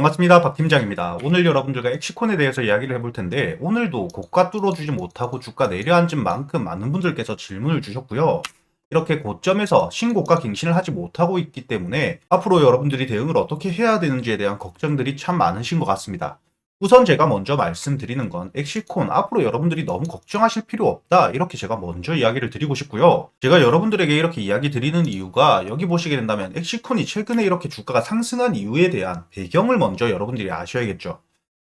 반갑습니다. 박 팀장입니다. 오늘 여러분들과 엑시콘에 대해서 이야기를 해볼 텐데 오늘도 고가 뚫어주지 못하고 주가 내려앉은 만큼 많은 분들께서 질문을 주셨고요. 이렇게 고점에서 신고가 갱신을 하지 못하고 있기 때문에 앞으로 여러분들이 대응을 어떻게 해야 되는지에 대한 걱정들이 참 많으신 것 같습니다. 우선 제가 먼저 말씀드리는 건 엑시콘 앞으로 여러분들이 너무 걱정하실 필요 없다 이렇게 제가 먼저 이야기를 드리고 싶고요. 제가 여러분들에게 이렇게 이야기 드리는 이유가 여기 보시게 된다면 엑시콘이 최근에 이렇게 주가가 상승한 이유에 대한 배경을 먼저 여러분들이 아셔야겠죠.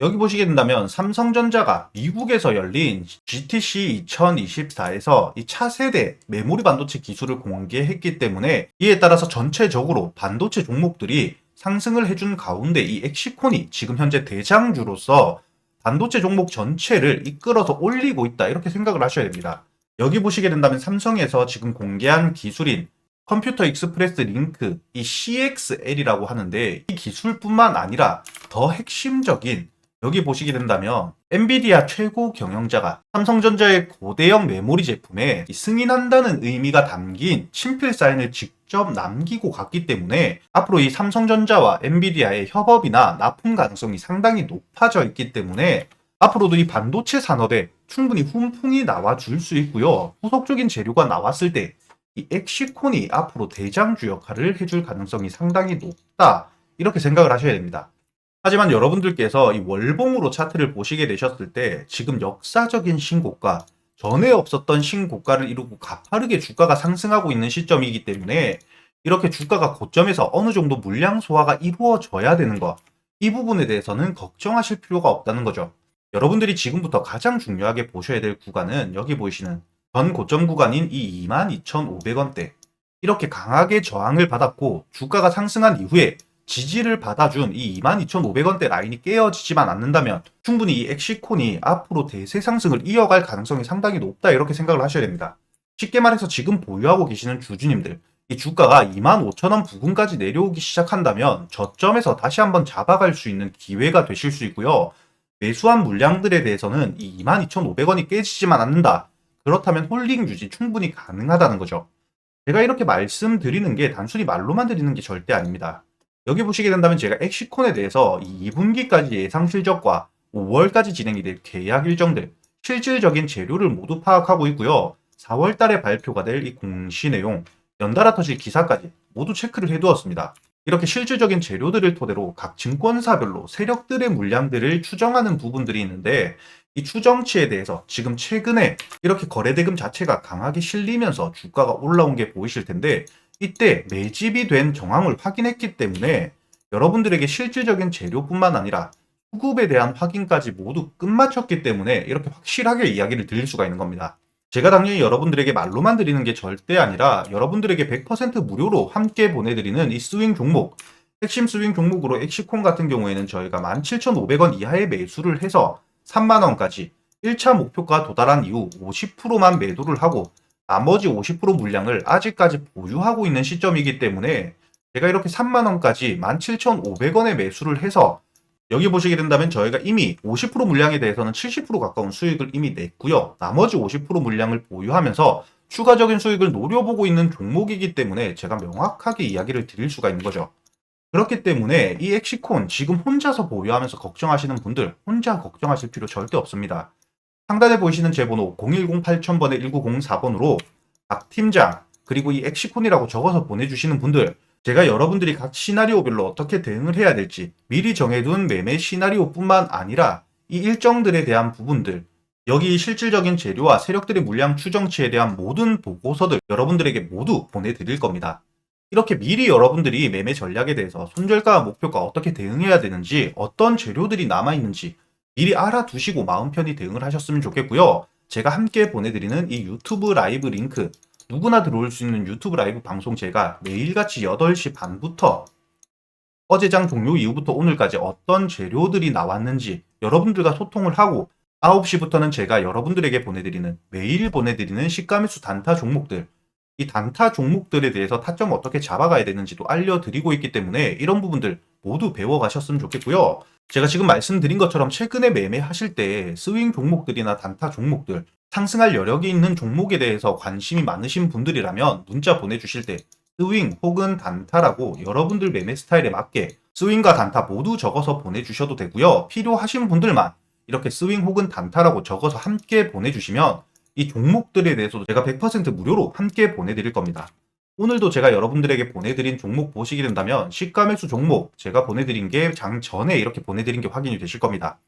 여기 보시게 된다면 삼성전자가 미국에서 열린 GTC 2024에서 이 차세대 메모리 반도체 기술을 공개했기 때문에 이에 따라서 전체적으로 반도체 종목들이 상승을 해준 가운데 이 엑시콘이 지금 현재 대장주로서 반도체 종목 전체를 이끌어서 올리고 있다 이렇게 생각을 하셔야 됩니다. 여기 보시게 된다면 삼성에서 지금 공개한 기술인 컴퓨터 익스프레스 링크 이 CXL이라고 하는데 이 기술뿐만 아니라 더 핵심적인 여기 보시게 된다면 엔비디아 최고 경영자가 삼성전자의 고대형 메모리 제품에 이 승인한다는 의미가 담긴 친필 사인을 직접 남기고 갔기 때문에 앞으로 이 삼성전자와 엔비디아의 협업이나 납품 가능성이 상당히 높아져 있기 때문에 앞으로도 이 반도체 산업에 충분히 훈풍이 나와줄 수 있고요. 후속적인 재료가 나왔을 때 이 엑시콘이 앞으로 대장주 역할을 해줄 가능성이 상당히 높다. 이렇게 생각을 하셔야 됩니다. 하지만 여러분들께서 이 월봉으로 차트를 보시게 되셨을 때 지금 역사적인 신고가 전에 없었던 신고가를 이루고 가파르게 주가가 상승하고 있는 시점이기 때문에 이렇게 주가가 고점에서 어느 정도 물량 소화가 이루어져야 되는 것, 이 부분에 대해서는 걱정하실 필요가 없다는 거죠. 여러분들이 지금부터 가장 중요하게 보셔야 될 구간은 여기 보이시는 전 고점 구간인 이 22,500원대. 이렇게 강하게 저항을 받았고 주가가 상승한 이후에 지지를 받아준 이 22,500원대 라인이 깨어지지만 않는다면 충분히 이 엑시콘이 앞으로 대세 상승을 이어갈 가능성이 상당히 높다 이렇게 생각을 하셔야 됩니다. 쉽게 말해서 지금 보유하고 계시는 주주님들 이 주가가 25,000원 부근까지 내려오기 시작한다면 저점에서 다시 한번 잡아갈 수 있는 기회가 되실 수 있고요. 매수한 물량들에 대해서는 이 22,500원이 깨지지만 않는다. 그렇다면 홀딩 유지 충분히 가능하다는 거죠. 제가 이렇게 말씀드리는 게 단순히 말로만 드리는 게 절대 아닙니다. 여기 보시게 된다면 제가 엑시콘에 대해서 2분기까지 예상 실적과 5월까지 진행이 될 계약 일정들, 실질적인 재료를 모두 파악하고 있고요. 4월 달에 발표가 될 이 공시 내용, 연달아 터질 기사까지 모두 체크를 해두었습니다. 이렇게 실질적인 재료들을 토대로 각 증권사별로 세력들의 물량들을 추정하는 부분들이 있는데 이 추정치에 대해서 지금 최근에 이렇게 거래대금 자체가 강하게 실리면서 주가가 올라온 게 보이실 텐데 이때 매집이 된 정황을 확인했기 때문에 여러분들에게 실질적인 재료뿐만 아니라 수급에 대한 확인까지 모두 끝마쳤기 때문에 이렇게 확실하게 이야기를 드릴 수가 있는 겁니다. 제가 당연히 여러분들에게 말로만 드리는 게 절대 아니라 여러분들에게 100% 무료로 함께 보내드리는 이 스윙 종목, 핵심 스윙 종목으로 엑시콘 같은 경우에는 저희가 17,500원 이하의 매수를 해서 3만원까지 1차 목표가 도달한 이후 50%만 매도를 하고 나머지 50% 물량을 아직까지 보유하고 있는 시점이기 때문에 제가 이렇게 3만원까지 17,500원에 매수를 해서 여기 보시게 된다면 저희가 이미 50% 물량에 대해서는 70% 가까운 수익을 이미 냈고요. 나머지 50% 물량을 보유하면서 추가적인 수익을 노려보고 있는 종목이기 때문에 제가 명확하게 이야기를 드릴 수가 있는 거죠. 그렇기 때문에 이 엑시콘 지금 혼자서 보유하면서 걱정하시는 분들 혼자 걱정하실 필요 절대 없습니다. 상단에 보이시는 제 번호 010-8000번에 1904번으로 박 팀장 그리고 이 엑시콘이라고 적어서 보내주시는 분들 제가 여러분들이 각 시나리오별로 어떻게 대응을 해야 될지 미리 정해둔 매매 시나리오뿐만 아니라 이 일정들에 대한 부분들 여기 실질적인 재료와 세력들의 물량 추정치에 대한 모든 보고서들 여러분들에게 모두 보내드릴 겁니다. 이렇게 미리 여러분들이 매매 전략에 대해서 손절가 목표가 어떻게 대응해야 되는지 어떤 재료들이 남아있는지 미리 알아두시고 마음 편히 대응을 하셨으면 좋겠고요. 제가 함께 보내드리는 이 유튜브 라이브 링크 누구나 들어올 수 있는 유튜브 라이브 방송 제가 매일같이 8시 반부터 어제장 종료 이후부터 오늘까지 어떤 재료들이 나왔는지 여러분들과 소통을 하고 9시부터는 제가 여러분들에게 보내드리는 매일 보내드리는 시가매수 단타 종목들 이 단타 종목들에 대해서 타점 어떻게 잡아가야 되는지도 알려드리고 있기 때문에 이런 부분들 모두 배워가셨으면 좋겠고요. 제가 지금 말씀드린 것처럼 최근에 매매하실 때 스윙 종목들이나 단타 종목들 상승할 여력이 있는 종목에 대해서 관심이 많으신 분들이라면 문자 보내주실 때 스윙 혹은 단타라고 여러분들 매매 스타일에 맞게 스윙과 단타 모두 적어서 보내주셔도 되고요. 필요하신 분들만 이렇게 스윙 혹은 단타라고 적어서 함께 보내주시면 이 종목들에 대해서도 제가 100% 무료로 함께 보내드릴 겁니다. 오늘도 제가 여러분들에게 보내드린 종목 보시게 된다면 시가 매수 종목 제가 보내드린 게 장 전에 이렇게 보내드린 게 확인이 되실 겁니다.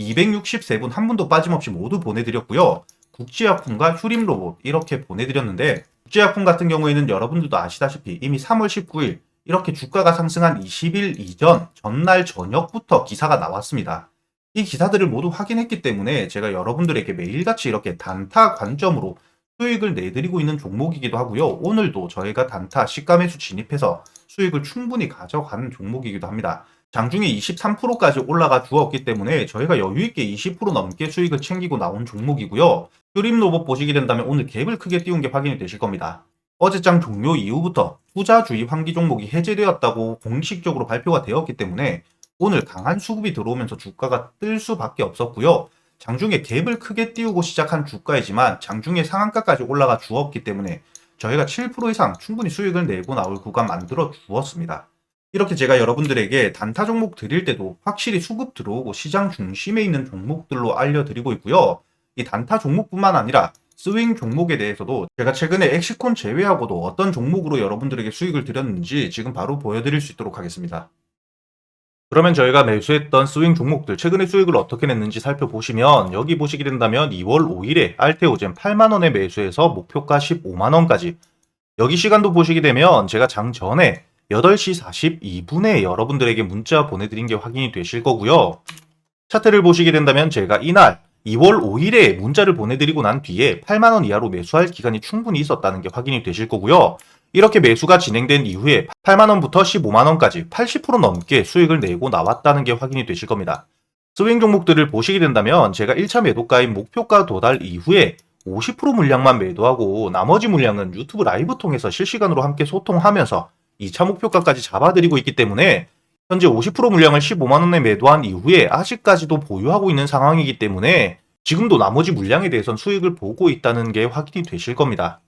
263분 한 분도 빠짐없이 모두 보내드렸고요. 국지약품과 휴림 로봇 이렇게 보내드렸는데 국지약품 같은 경우에는 여러분들도 아시다시피 이미 3월 19일 이렇게 주가가 상승한 20일 이전 전날 저녁부터 기사가 나왔습니다. 이 기사들을 모두 확인했기 때문에 제가 여러분들에게 매일같이 이렇게 단타 관점으로 수익을 내드리고 있는 종목이기도 하고요. 오늘도 저희가 단타 시가 매수 진입해서 수익을 충분히 가져가는 종목이기도 합니다. 장중에 23%까지 올라가 주었기 때문에 저희가 여유있게 20% 넘게 수익을 챙기고 나온 종목이고요. 휴림 로봇 보시게 된다면 오늘 갭을 크게 띄운 게 확인이 되실 겁니다. 어제장 종료 이후부터 투자주의 환기 종목이 해제되었다고 공식적으로 발표가 되었기 때문에 오늘 강한 수급이 들어오면서 주가가 뜰 수밖에 없었고요. 장중에 갭을 크게 띄우고 시작한 주가이지만 장중에 상한가까지 올라가 주었기 때문에 저희가 7% 이상 충분히 수익을 내고 나올 구간 만들어 주었습니다. 이렇게 제가 여러분들에게 단타 종목 드릴 때도 확실히 수급 들어오고 시장 중심에 있는 종목들로 알려드리고 있고요. 이 단타 종목뿐만 아니라 스윙 종목에 대해서도 제가 최근에 엑시콘 제외하고도 어떤 종목으로 여러분들에게 수익을 드렸는지 지금 바로 보여드릴 수 있도록 하겠습니다. 그러면 저희가 매수했던 스윙 종목들 최근에 수익을 어떻게 냈는지 살펴보시면 여기 보시게 된다면 2월 5일에 알테오젠 8만원에 매수해서 목표가 15만원까지 여기 시간도 보시게 되면 제가 장 전에 8시 42분에 여러분들에게 문자 보내드린 게 확인이 되실 거고요. 차트를 보시게 된다면 제가 이날 2월 5일에 문자를 보내드리고 난 뒤에 8만원 이하로 매수할 기간이 충분히 있었다는 게 확인이 되실 거고요. 이렇게 매수가 진행된 이후에 8만원부터 15만원까지 80% 넘게 수익을 내고 나왔다는 게 확인이 되실 겁니다. 스윙 종목들을 보시게 된다면 제가 1차 매도가인 목표가 도달 이후에 50% 물량만 매도하고 나머지 물량은 유튜브 라이브 통해서 실시간으로 함께 소통하면서 2차 목표가까지 잡아드리고 있기 때문에 현재 50% 물량을 15만원에 매도한 이후에 아직까지도 보유하고 있는 상황이기 때문에 지금도 나머지 물량에 대해선 수익을 보고 있다는 게 확인이 되실 겁니다.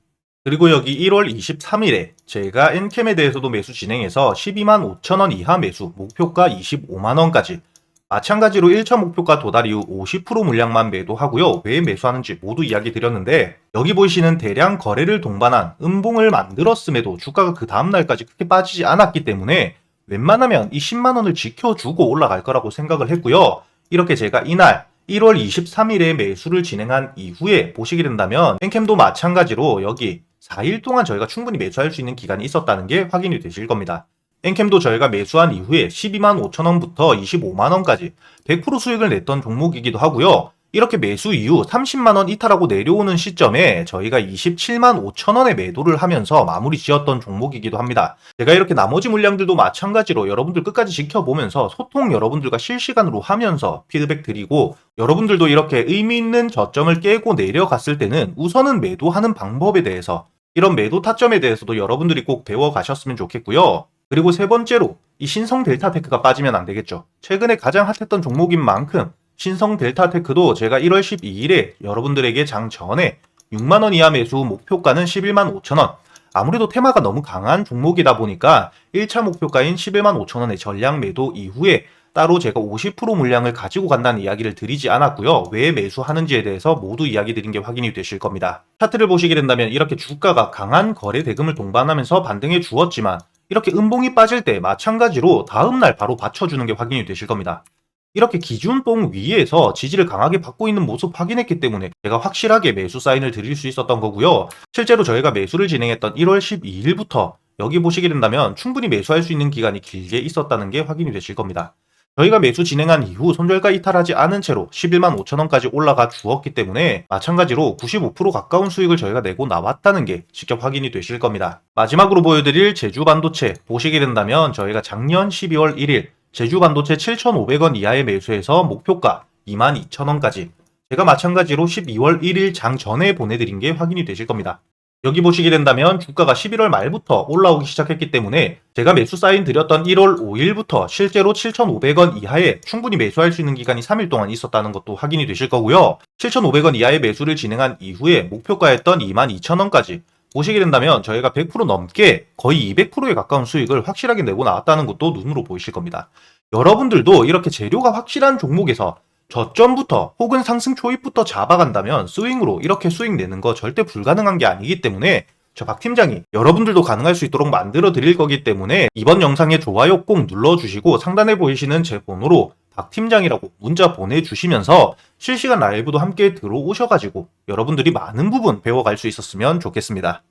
그리고 여기 1월 23일에 제가 엔캠에 대해서도 매수 진행해서 12만 5천원 이하 매수, 목표가 25만원까지 마찬가지로 1차 목표가 도달 이후 50% 물량만 매도하고요. 왜 매수하는지 모두 이야기 드렸는데 여기 보이시는 대량 거래를 동반한 음봉을 만들었음에도 주가가 그 다음날까지 크게 빠지지 않았기 때문에 웬만하면 이 10만원을 지켜주고 올라갈 거라고 생각을 했고요. 이렇게 제가 이날 1월 23일에 매수를 진행한 이후에 보시게 된다면 엔캠도 마찬가지로 여기 4일 동안 저희가 충분히 매수할 수 있는 기간이 있었다는 게 확인이 되실 겁니다. 엔캠도 저희가 매수한 이후에 12만 5천원부터 25만원까지 100% 수익을 냈던 종목이기도 하고요. 이렇게 매수 이후 30만원 이탈하고 내려오는 시점에 저희가 27만 5천원에 매도를 하면서 마무리 지었던 종목이기도 합니다. 제가 이렇게 나머지 물량들도 마찬가지로 여러분들 끝까지 지켜보면서 소통 여러분들과 실시간으로 하면서 피드백 드리고 여러분들도 이렇게 의미 있는 저점을 깨고 내려갔을 때는 우선은 매도하는 방법에 대해서 이런 매도 타점에 대해서도 여러분들이 꼭 배워가셨으면 좋겠고요. 그리고 세 번째로 이 신성 델타테크가 빠지면 안 되겠죠. 최근에 가장 핫했던 종목인 만큼 신성 델타테크도 제가 1월 12일에 여러분들에게 장 전에 6만원 이하 매수 목표가는 11만 5천원. 아무래도 테마가 너무 강한 종목이다 보니까 1차 목표가인 11만 5천원의 전량 매도 이후에 따로 제가 50% 물량을 가지고 간다는 이야기를 드리지 않았고요. 왜 매수하는지에 대해서 모두 이야기 드린 게 확인이 되실 겁니다. 차트를 보시게 된다면 이렇게 주가가 강한 거래 대금을 동반하면서 반등해 주었지만 이렇게 음봉이 빠질 때 마찬가지로 다음날 바로 받쳐주는 게 확인이 되실 겁니다. 이렇게 기준봉 위에서 지지를 강하게 받고 있는 모습 확인했기 때문에 제가 확실하게 매수 사인을 드릴 수 있었던 거고요. 실제로 저희가 매수를 진행했던 1월 12일부터 여기 보시게 된다면 충분히 매수할 수 있는 기간이 길게 있었다는 게 확인이 되실 겁니다. 저희가 매수 진행한 이후 손절가 이탈하지 않은 채로 11만 5천원까지 올라가 주었기 때문에 마찬가지로 95% 가까운 수익을 저희가 내고 나왔다는 게 직접 확인이 되실 겁니다. 마지막으로 보여드릴 제주 반도체 보시게 된다면 저희가 작년 12월 1일 제주 반도체 7,500원 이하의 매수해서 목표가 22,000원까지 제가 마찬가지로 12월 1일 장 전에 보내드린 게 확인이 되실 겁니다. 여기 보시게 된다면 주가가 11월 말부터 올라오기 시작했기 때문에 제가 매수 사인 드렸던 1월 5일부터 실제로 7,500원 이하에 충분히 매수할 수 있는 기간이 3일 동안 있었다는 것도 확인이 되실 거고요. 7,500원 이하의 매수를 진행한 이후에 목표가였던 22,000원까지 보시게 된다면 저희가 100% 넘게 거의 200%에 가까운 수익을 확실하게 내고 나왔다는 것도 눈으로 보이실 겁니다. 여러분들도 이렇게 재료가 확실한 종목에서 저점부터 혹은 상승 초입부터 잡아간다면 스윙으로 이렇게 수익 내는 거 절대 불가능한 게 아니기 때문에 저 박 팀장이 여러분들도 가능할 수 있도록 만들어 드릴 거기 때문에 이번 영상에 좋아요 꼭 눌러주시고 상단에 보이시는 제 번호로 박 팀장이라고 문자 보내주시면서 실시간 라이브도 함께 들어오셔가지고 여러분들이 많은 부분 배워갈 수 있었으면 좋겠습니다.